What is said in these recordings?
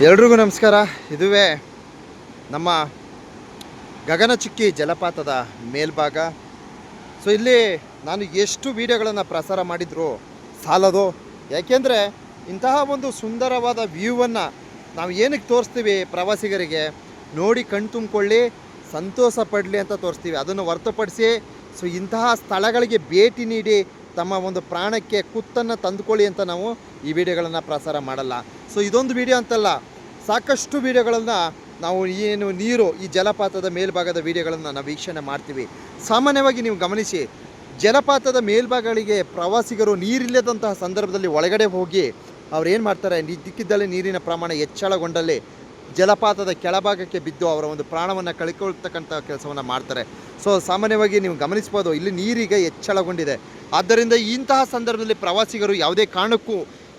ಎಲ್ರಿಗೂ ನಮಸ್ಕಾರ. ಇದುವೇ ನಮ್ಮ ಗಗನಚುಕ್ಕಿ ಜಲಪಾತದ ಮೇಲ್ಭಾಗ. ಸೊ ಇಲ್ಲಿ ನಾನು ಎಷ್ಟು ವಿಡಿಯೋಗಳನ್ನು ಪ್ರಸಾರ ಮಾಡಿದ್ರು ಸಾಲದು. ಯಾಕೆಂದರೆ ಇಂತಹ ಒಂದು ಸುಂದರವಾದ ವ್ಯೂವನ್ನು ನಾವು ಏನಕ್ಕೆ ತೋರಿಸ್ತೀವಿ ಪ್ರವಾಸಿಗರಿಗೆ? ನೋಡಿ ಕಣ್ ತುಂಬಿಕೊಳ್ಳಿ, ಸಂತೋಷ ಪಡಲಿ ಅಂತ ತೋರಿಸ್ತೀವಿ. ಅದನ್ನು ಹೊರತುಪಡಿಸಿ ಸೊ ಇಂತಹ ಸ್ಥಳಗಳಿಗೆ ಭೇಟಿ ನೀಡಿ ತಮ್ಮ ಒಂದು ಪ್ರಾಣಕ್ಕೆ ಕುತ್ತನ್ನು ತಂದುಕೊಳ್ಳಿ ಅಂತ ನಾವು ಈ ವಿಡಿಯೋಗಳನ್ನು ಪ್ರಸಾರ ಮಾಡಲ್ಲ. ಸೊ ಇದೊಂದು ವಿಡಿಯೋ ಅಂತಲ್ಲ, ಸಾಕಷ್ಟು ವಿಡಿಯೋಗಳನ್ನು ನಾವು ಏನು ನೀರು ಈ ಜಲಪಾತದ ಮೇಲ್ಭಾಗದ ವಿಡಿಯೋಗಳನ್ನು ನಾವು ವೀಕ್ಷಣೆ ಮಾಡ್ತೀವಿ. ಸಾಮಾನ್ಯವಾಗಿ ನೀವು ಗಮನಿಸಿ, ಜಲಪಾತದ ಮೇಲ್ಭಾಗಗಳಿಗೆ ಪ್ರವಾಸಿಗರು ನೀರಿಲ್ಲದಂತಹ ಸಂದರ್ಭದಲ್ಲಿ ಒಳಗಡೆ ಹೋಗಿ ಅವ್ರು ಏನು ಮಾಡ್ತಾರೆ ದಿಕ್ಕಿದ್ದಲ್ಲಿ ನೀರಿನ ಪ್ರಮಾಣ ಹೆಚ್ಚಳಗೊಂಡಲ್ಲಿ ಜಲಪಾತದ ಕೆಳಭಾಗಕ್ಕೆ ಬಿದ್ದು ಅವರ ಒಂದು ಪ್ರಾಣವನ್ನು ಕಳ್ಕೊಳ್ತಕ್ಕಂಥ ಕೆಲಸವನ್ನು ಮಾಡ್ತಾರೆ. ಸೊ ಸಾಮಾನ್ಯವಾಗಿ ನೀವು ಗಮನಿಸ್ಬೋದು, ಇಲ್ಲಿ ನೀರಿಗೆ ಹೆಚ್ಚಳಗೊಂಡಿದೆ. ಆದ್ದರಿಂದ ಇಂತಹ ಸಂದರ್ಭದಲ್ಲಿ ಪ್ರವಾಸಿಗರು ಯಾವುದೇ ಕಾರಣಕ್ಕೂ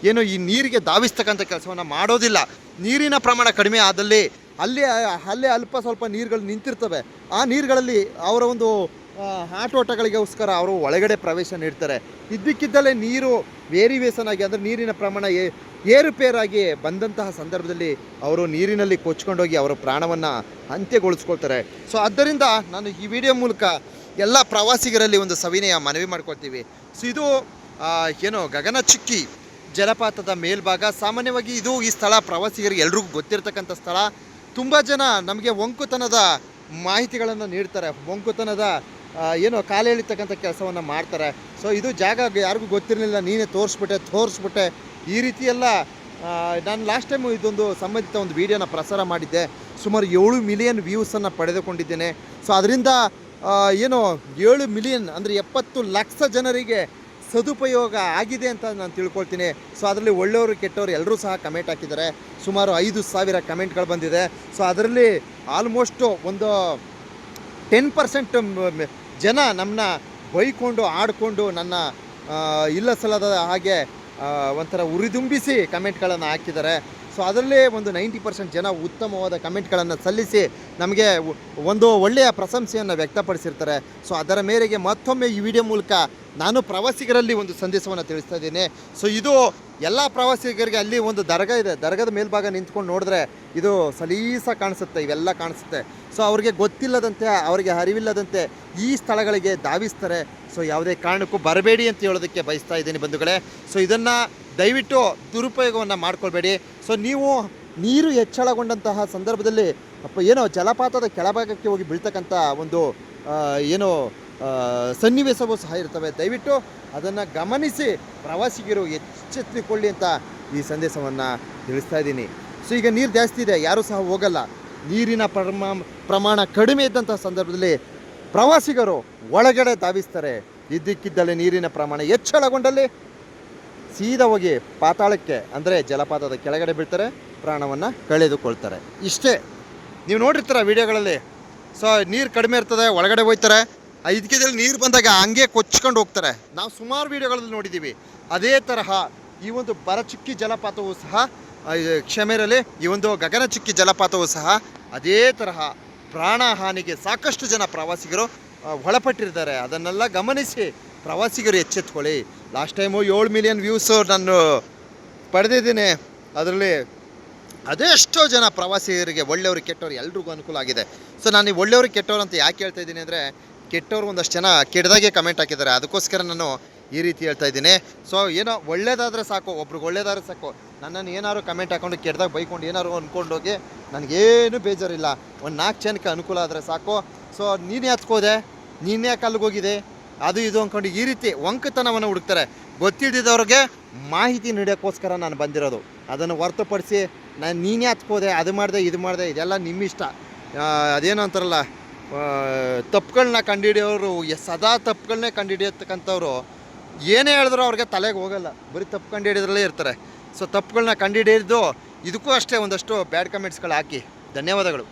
ಏನು ಈ ನೀರಿಗೆ ಧಾವಿಸ್ತಕ್ಕಂಥ ಕೆಲಸವನ್ನು ಮಾಡೋದಿಲ್ಲ. ನೀರಿನ ಪ್ರಮಾಣ ಕಡಿಮೆ ಆದಲ್ಲಿ ಅಲ್ಲಿ, ಅಲ್ಲೇ ಅಲ್ಪ ಸ್ವಲ್ಪ ನೀರುಗಳು ನಿಂತಿರ್ತವೆ. ಆ ನೀರುಗಳಲ್ಲಿ ಅವರ ಒಂದು ಆಟೋಟಗಳಿಗೋಸ್ಕರ ಅವರು ಒಳಗಡೆ ಪ್ರವೇಶ ನೀಡ್ತಾರೆ. ಇದ್ದಕ್ಕಿದ್ದಲ್ಲೇ ನೀರು ವೇರಿವೇಷನ್ ಆಗಿ ಅಂದರೆ ನೀರಿನ ಪ್ರಮಾಣ ಏರುಪೇರಾಗಿ ಬಂದಂತಹ ಸಂದರ್ಭದಲ್ಲಿ ಅವರು ನೀರಿನಲ್ಲಿ ಕೊಚ್ಕೊಂಡೋಗಿ ಅವರ ಪ್ರಾಣವನ್ನು ಅಂತ್ಯಗೊಳಿಸ್ಕೊಳ್ತಾರೆ. ಸೊ ಆದ್ದರಿಂದ ನಾನು ಈ ವಿಡಿಯೋ ಮೂಲಕ ಎಲ್ಲ ಪ್ರವಾಸಿಗರಲ್ಲಿ ಒಂದು ಸವಿನಯ ಮನವಿ ಮಾಡ್ಕೊಳ್ತೀವಿ. ಸೊ ಇದು ಏನು ಗಗನಚುಕ್ಕಿ ಜಲಪಾತದ ಮೇಲ್ಭಾಗ. ಸಾಮಾನ್ಯವಾಗಿ ಇದು ಈ ಸ್ಥಳ ಪ್ರವಾಸಿಗರಿಗೆ ಎಲ್ರಿಗೂ ಗೊತ್ತಿರತಕ್ಕಂಥ ಸ್ಥಳ. ತುಂಬ ಜನ ನಮಗೆ ಒಂಕುತನದ ಮಾಹಿತಿಗಳನ್ನು ನೀಡ್ತಾರೆ. ಒಂಕುತನದ ಏನು ಕಾಲು ಎಳಿತಕ್ಕಂಥ ಕೆಲಸವನ್ನು ಮಾಡ್ತಾರೆ. ಸೊ ಇದು ಜಾಗ ಯಾರಿಗೂ ಗೊತ್ತಿರಲಿಲ್ಲ, ನೀನೇ ತೋರಿಸ್ಬಿಟ್ಟೆ ತೋರಿಸ್ಬಿಟ್ಟೆ. ಈ ರೀತಿಯೆಲ್ಲ ನಾನು ಲಾಸ್ಟ್ ಟೈಮು ಇದೊಂದು ಸಂಬಂಧಿತ ಒಂದು ವಿಡಿಯೋನ ಪ್ರಸಾರ ಮಾಡಿದ್ದೆ. ಸುಮಾರು ಏಳು ಮಿಲಿಯನ್ ವ್ಯೂಸನ್ನು ಪಡೆದುಕೊಂಡಿದ್ದೇನೆ. ಸೊ ಅದರಿಂದ ಏನು ಏಳು ಮಿಲಿಯನ್ ಅಂದರೆ ಎಪ್ಪತ್ತು ಲಕ್ಷ ಜನರಿಗೆ ಸದುಪಯೋಗ ಆಗಿದೆ ಅಂತ ನಾನು ತಿಳ್ಕೊಳ್ತೀನಿ. ಸೊ ಅದರಲ್ಲಿ ಒಳ್ಳೆಯವರು, ಕೆಟ್ಟವರು ಎಲ್ಲರೂ ಸಹ ಕಮೆಂಟ್ ಹಾಕಿದ್ದಾರೆ. ಸುಮಾರು ಐದು ಸಾವಿರ ಕಮೆಂಟ್ಗಳು ಬಂದಿದೆ. ಸೊ ಅದರಲ್ಲಿ ಆಲ್ಮೋಸ್ಟು ಒಂದು ಟೆನ್ ಪರ್ಸೆಂಟ್ ಜನ ನಮ್ಮನ್ನ ಬೈಕೊಂಡು ಆಡಿಕೊಂಡು ನನ್ನ ಇಲ್ಲ ಸಲ್ಲದ ಹಾಗೆ ಒಂಥರ ಉರಿದುಂಬಿಸಿ ಕಮೆಂಟ್ಗಳನ್ನು ಹಾಕಿದ್ದಾರೆ. ಸೊ ಅದರಲ್ಲೇ ಒಂದು ನೈಂಟಿ ಪರ್ಸೆಂಟ್ ಜನ ಉತ್ತಮವಾದ ಕಮೆಂಟ್ಗಳನ್ನು ಸಲ್ಲಿಸಿ ನಮಗೆ ಒಂದು ಒಳ್ಳೆಯ ಪ್ರಶಂಸೆಯನ್ನು ವ್ಯಕ್ತಪಡಿಸಿರ್ತಾರೆ. ಸೊ ಅದರ ಮೇರೆಗೆ ಮತ್ತೊಮ್ಮೆ ಈ ವಿಡಿಯೋ ಮೂಲಕ ನಾನು ಪ್ರವಾಸಿಗರಲ್ಲಿ ಒಂದು ಸಂದೇಶವನ್ನು ತಿಳಿಸ್ತಾ ಇದ್ದೀನಿ. ಸೊ ಇದು ಎಲ್ಲ ಪ್ರವಾಸಿಗರಿಗೆ ಅಲ್ಲಿ ಒಂದು ದರ್ಗಾ ಇದೆ. ದರ್ಗದ ಮೇಲ್ಭಾಗ ನಿಂತ್ಕೊಂಡು ನೋಡಿದ್ರೆ ಇದು ಸಲೀಸ ಕಾಣಿಸುತ್ತೆ. ಇವೆಲ್ಲ ಕಾಣಿಸುತ್ತೆ. ಸೊ ಅವರಿಗೆ ಗೊತ್ತಿಲ್ಲದಂತೆ, ಅವರಿಗೆ ಅರಿವಿಲ್ಲದಂತೆ ಈ ಸ್ಥಳಗಳಿಗೆ ಧಾವಿಸ್ತಾರೆ. ಸೊ ಯಾವುದೇ ಕಾರಣಕ್ಕೂ ಬರಬೇಡಿ ಅಂತ ಹೇಳೋದಕ್ಕೆ ಬಯಸ್ತಾ ಇದ್ದೀನಿ ಬಂಧುಗಳೇ. ಸೊ ಇದನ್ನು ದಯವಿಟ್ಟು ದುರುಪಯೋಗವನ್ನು ಮಾಡ್ಕೊಳ್ಬೇಡಿ. ಸೊ ನೀವು ನೀರು ಹೆಚ್ಚಳಗೊಂಡಂತಹ ಸಂದರ್ಭದಲ್ಲಿ, ಅಪ್ಪ, ಏನೋ ಜಲಪಾತದ ಕೆಳಭಾಗಕ್ಕೆ ಹೋಗಿ ಬೀಳ್ತಕ್ಕಂಥ ಒಂದು ಏನು ಸನ್ನಿವೇಶವೂ ಸಹ ಇರ್ತವೆ. ದಯವಿಟ್ಟು ಅದನ್ನು ಗಮನಿಸಿ, ಪ್ರವಾಸಿಗರು ಎಚ್ಚೆತ್ತಿಕೊಳ್ಳಿ ಅಂತ ಈ ಸಂದೇಶವನ್ನು ತಿಳಿಸ್ತಾ ಇದ್ದೀನಿ. ಸೊ ಈಗ ನೀರು ಜಾಸ್ತಿ ಇದೆ, ಯಾರೂ ಸಹ ಹೋಗಲ್ಲ. ನೀರಿನ ಪ್ರಮಾ, ಪ್ರಮಾಣ ಕಡಿಮೆ ಇದ್ದಂಥ ಸಂದರ್ಭದಲ್ಲಿ ಪ್ರವಾಸಿಗರು ಒಳಗಡೆ ಧಾವಿಸ್ತಾರೆ. ಇದ್ದಕ್ಕಿದ್ದಲ್ಲಿ ನೀರಿನ ಪ್ರಮಾಣ ಹೆಚ್ಚಳಗೊಂಡಲ್ಲಿ ಸೀದಾ ಹೋಗಿ ಪಾತಾಳಕ್ಕೆ, ಅಂದರೆ ಜಲಪಾತದ ಕೆಳಗಡೆ ಬಿಡ್ತಾರೆ ಪ್ರಾಣವನ್ನು ಕಳೆದುಕೊಳ್ತಾರೆ. ಇಷ್ಟೇ, ನೀವು ನೋಡಿರ್ತೀರ ವಿಡಿಯೋಗಳಲ್ಲಿ, ಸೊ, ನೀರು ಕಡಿಮೆ ಇರ್ತದೆ, ಒಳಗಡೆ ಹೋಗ್ತಾರೆ ಕೆ ಜಿಯಲ್ಲಿ ನೀರು ಬಂದಾಗ ಹಂಗೆ ಕೊಚ್ಕೊಂಡು ಹೋಗ್ತಾರೆ. ನಾವು ಸುಮಾರು ವಿಡಿಯೋಗಳಲ್ಲಿ ನೋಡಿದ್ದೀವಿ ಅದೇ ತರಹ ಈ ಒಂದು ಬರಚುಕ್ಕಿ ಜಲಪಾತವು ಸಹ ಕ್ಷಮೆರಲ್ಲಿ ಈ ಒಂದು ಗಗನಚುಕ್ಕಿ ಜಲಪಾತವು ಸಹ ಅದೇ ತರಹ ಪ್ರಾಣ ಹಾನಿಗೆ ಸಾಕಷ್ಟು ಜನ ಪ್ರವಾಸಿಗರು ಒಳಪಟ್ಟಿರ್ತಾರೆ ಅದನ್ನೆಲ್ಲ ಗಮನಿಸಿ ಪ್ರವಾಸಿಗರು ಎಚ್ಚೆತ್ಕೊಳ್ಳಿ. ಲಾಸ್ಟ್ ಟೈಮು ಏಳು ಮಿಲಿಯನ್ ವ್ಯೂಸು ನಾನು ಪಡೆದಿದ್ದೀನಿ. ಅದರಲ್ಲಿ ಅದೆಷ್ಟೋ ಜನ ಪ್ರವಾಸಿಗರಿಗೆ, ಒಳ್ಳೆಯವರು, ಕೆಟ್ಟವ್ರು ಎಲ್ರಿಗೂ ಅನುಕೂಲ ಆಗಿದೆ. ಸೊ ನಾನು ಒಳ್ಳೆಯವರು, ಕೆಟ್ಟವ್ರು ಅಂತ ಯಾಕೆ ಹೇಳ್ತಾ ಇದ್ದೀನಿ ಅಂದರೆ, ಕೆಟ್ಟವರು ಒಂದಷ್ಟು ಜನ ಕೆಟ್ಟದಾಗೆ ಕಮೆಂಟ್ ಹಾಕಿದ್ದಾರೆ. ಅದಕ್ಕೋಸ್ಕರ ನಾನು ಈ ರೀತಿ ಹೇಳ್ತಾ ಇದ್ದೀನಿ. ಸೊ ಏನೋ ಒಳ್ಳೇದಾದರೆ ಸಾಕು, ಒಬ್ರಿಗೆ ಒಳ್ಳೇದಾದ್ರೆ ಸಾಕು. ನನ್ನನ್ನು ಏನಾದ್ರು ಕಮೆಂಟ್ ಹಾಕೊಂಡು ಕೆಟ್ಟದಾಗ ಬೈಕೊಂಡು ಏನಾದ್ರು ಅಂದ್ಕೊಂಡೋಗಿ ನನಗೇನು ಬೇಜಾರಿಲ್ಲ. ಒಂದು ನಾಲ್ಕು ಜನಕ್ಕೆ ಅನುಕೂಲ ಆದರೆ ಸಾಕು. ಸೊ ನೀನು ಹತ್ಕೋದೆ ನೀನು ಯಾಕೆ ಅಲ್ಲಿಗೆ ಹೋಗಿದೆ ಅದು ಇದು ಅಂದ್ಕೊಂಡು ಈ ರೀತಿ ಒಂಕತನವನ್ನು ಹುಡುಕ್ತಾರೆ. ಗೊತ್ತಿದ್ದಿದ್ದವ್ರಿಗೆ ಮಾಹಿತಿ ನೀಡೋಕ್ಕೋಸ್ಕರ ನಾನು ಬಂದಿರೋದು. ಅದನ್ನು ಹೊರತುಪಡಿಸಿ ನಾನು ನೀನೇ ಹತ್ಕೋದೆ, ಅದು ಮಾಡಿದೆ, ಇದು ಮಾಡಿದೆ, ಇದೆಲ್ಲ ನಿಮ್ಮ ಇಷ್ಟ ಅದೇನೋ ಅಂತಾರಲ್ಲ ತಪ್ಪುಗಳನ್ನ ಕಂಡುಹಿಡಿಯೋರು ಸದಾ ತಪ್ಪುಗಳನ್ನೇ ಕಂಡುಹಿಡಿಯತಕ್ಕಂಥವ್ರು ಏನೇ ಹೇಳಿದ್ರು ಅವ್ರಿಗೆ ತಲೆಗೆ ಹೋಗಲ್ಲ. ಬರೀ ತಪ್ಪು ಕಂಡುಹಿಡಿದ್ರಲ್ಲೇ ಇರ್ತಾರೆ. ಸೊ ತಪ್ಪುಗಳನ್ನ ಕಂಡುಹಿಡಿಯೋದು ಇದಕ್ಕೂ ಅಷ್ಟೇ ಒಂದಷ್ಟು ಬ್ಯಾಡ್ ಕಮೆಂಟ್ಸ್ಗಳು ಹಾಕಿ. ಧನ್ಯವಾದಗಳು.